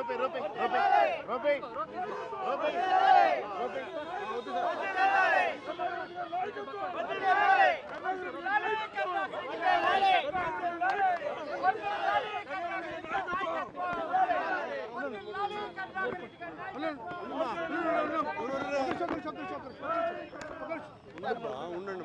రోపే రోపే రోపే రోపే రోపే రోపే. ఉండండి.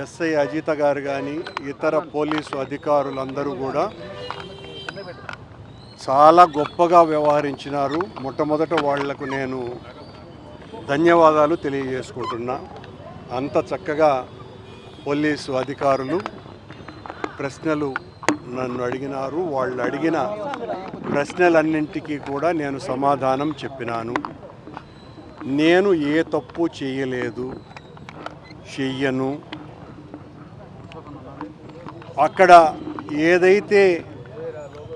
ఎస్ఐ అజిత గారు కానీ ఇతర పోలీసు అధికారులందరూ కూడా చాలా గొప్పగా వ్యవహరించినారు. మొట్టమొదట వాళ్ళకు నేను ధన్యవాదాలు తెలియజేసుకుంటున్నా. అంత చక్కగా పోలీసు అధికారులు ప్రశ్నలు నన్ను అడిగినారు. వాళ్ళు అడిగిన ప్రశ్నలన్నింటికీ కూడా నేను సమాధానం చెప్పినాను. నేను ఏ తప్పు చేయలేదు చెయ్యను. అక్కడ ఏదైతే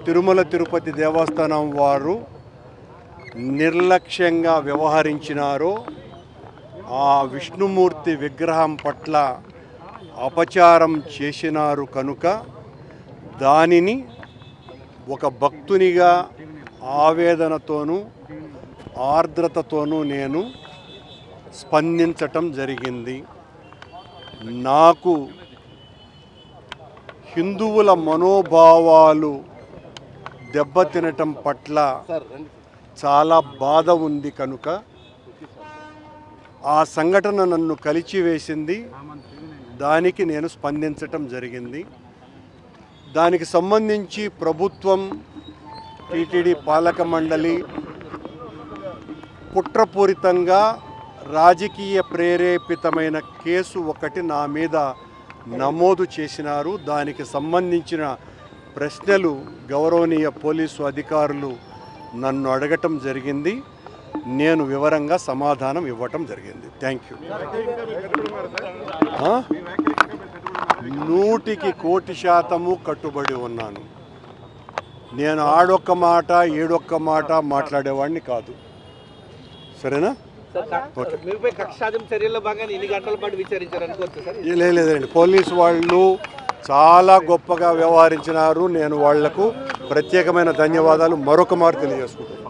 తిరుమల తిరుపతి దేవస్థానం వారు నిర్లక్ష్యంగా వ్యవహరించినారో ఆ విష్ణుమూర్తి విగ్రహం పట్ల అపచారం చేసినారు కనుక దానిని ఒక భక్తునిగా ఆవేదనతోనూ ఆర్ద్రతతోనూ నేను స్పందించటం జరిగింది. నాకు హిందువుల మనోభావాలు దెబ్బతినటం పట్ల చాలా బాధ ఉంది కనుక ఆ సంఘటన నన్ను కలిచివేసింది. దానికి నేను స్పందించటం జరిగింది. దానికి సంబంధించి ప్రభుత్వం టీటీడీ పాలక మండలి కుట్రపూరితంగా రాజకీయ ప్రేరేపితమైన కేసు ఒకటి నా మీద నమోదు చేసినారు. దానికి సంబంధించిన ప్రశ్నలు గౌరవనీయ పోలీసు అధికారులు నన్ను అడగటం జరిగింది. నేను వివరంగా సమాధానం ఇవ్వటం జరిగింది. థ్యాంక్ యూ నూటికి కోటి శాతము కట్టుబడి ఉన్నాను. నేను ఆడొక్క మాట ఏడొక్క మాట మాట్లాడేవాడిని కాదు. సరేనా? లేదండి పోలీసు వాళ్ళు చాలా గొప్పగా వ్యవహరించినారు. నేను వాళ్ళకు ప్రత్యేకమైన ధన్యవాదాలు. మరొక మారు తెలియజేసుకుంటున్నాను.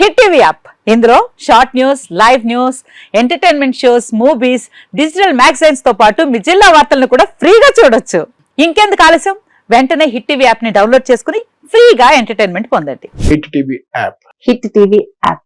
Hit TV app. ఇందులో short news live news entertainment shows movies digital మ్యాగజైన్స్తో పాటు మీ జిల్లా వార్తలను కూడా ఫ్రీగా చూడొచ్చు. ఇంకెందుకు ఆలస్యం? వెంటనే హిట్ టీవీ యాప్ని డౌన్లోడ్ చేసుకుని ఫ్రీగా ఎంటర్టైన్మెంట్ పొందండి. Hit TV app. Hit TV app.